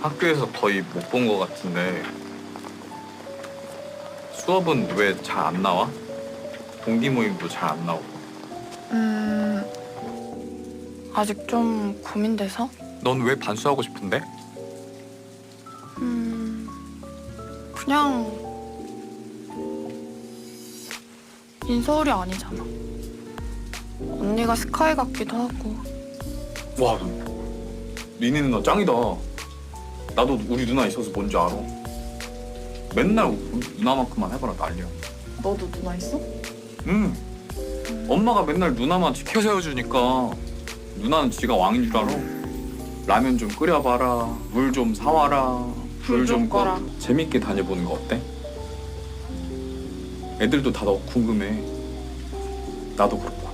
학교에서 거의 못 본 것 같은데 수업은 왜 잘 안 나와? 동기 모임도 잘 안 나오고 음, 아직 좀 고민돼서? 넌 왜 반수하고 싶은데? 음, 그냥 인서울이 아니잖아. 언니가 스카이 같기도 하고. 와 니네 누나 짱이다 나도 우리 누나 있어서 뭔지 알아. 맨날 우리 누나만큼만 해봐라 난리야. 너도 누나 있어? 응. 엄마가 맨날 누나만 지켜 세워주니까 누나는 지가 왕인 줄 알아. 라면 좀 끓여봐라 물 좀 사와라 불 좀 꺼라. 재밌게 다녀보는 거 어때? 애들도 다너 궁금해. 나도 그렇고